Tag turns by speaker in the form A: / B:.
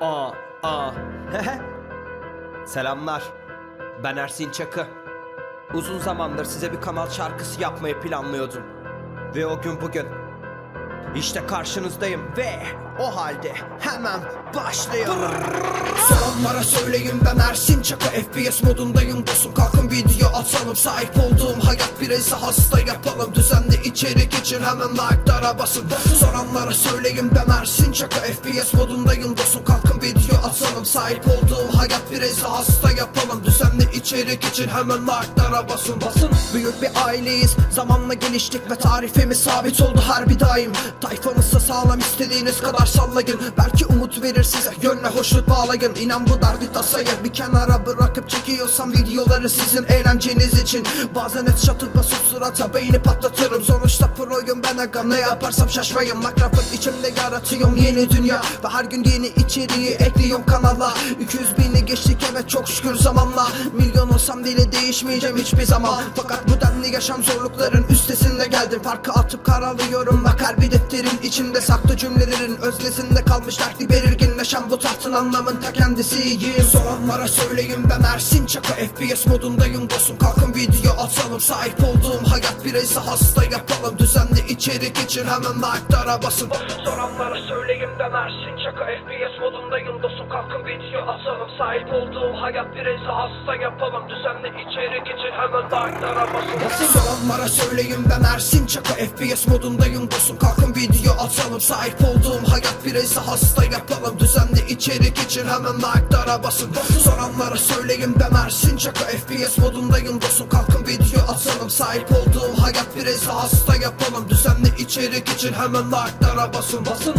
A: Aa, aa. Selamlar. Ben Ersin Çakı. Uzun zamandır size bir kanal şarkısı yapmayı planlıyordum. Ve o gün bugün. İşte karşınızdayım ve o halde hemen başlayalım.
B: Soranlara söyleyin ben Ersin Çaka FPS modundayım dostum kalkın video atalım Sahip olduğum hayat bireyse hasta yapalım Düzenli içerik için hemen like'lara basın Soranlara söyleyin ben Ersin Çaka FPS modundayım dostum kalkın atalım Sahip olduğum hayat bireyse hasta yapalım Düzenli içerik için hemen like'lara basın Basın Büyük bir aileyiz. Zamanla geliştik ve tarifimiz sabit oldu. Her bir daim. Tayfanızsa sağlam istediğiniz kadar sallayın. Belki umut verir size yönle hoşnut bağlayın. İnan bu derdi tasayı bir kenara bırakıp çekiyorsam videoları sizin eğlenceniz için. Bazen et şatır basıp surata beyni patlatırım. Sonuçta proyum ben aga ne yaparsam şaşmayın. Minecraft'ın içimde yaratıyorum yeni dünya. Ve her gün yeni içeriği ekliyorum kanala 200 bini geçtik evet çok şükür zamanla. Milyon olsam dili değişmeyeceğim hiçbir zaman. Fakat bu denli yaşam zorlukların üstesinde geldim. Farkı atıp karalıyorum bak her bir defterin içinde Saklı cümlelerin öznesinde kalmış dertli belirginleşen Bu tahtın anlamın ta kendisiyim. Soranlara söyleyin ben Ersin Çaka FPS modundayım dostum Kalkın video atalım. Sahip olduğum hayat bireyse hasta yapalım. Düzenli içerik için hemen like'lara basın. Soranlara söyleyin ben Ersin Çaka FPS modundayım dostum Kalkın video atalım Sahip olduğum hayat bireyse hasta yapalım Düzenli içerik için hemen like'lara basın Soranlara söyleyin ben Ersin Çaka FPS modundayım dostum Kalkın video atalım. Sahip olduğum hayat bireyse hasta yapalım Düzenli içerik için hemen like'lara basın Soranlara söyleyin ben Ersin Çaka FPS modundayım dostum Kalkın video atalım. Sahip olduğum hayat bireyse hasta yapalım Düzenli içerik için hemen like'lara basın Basın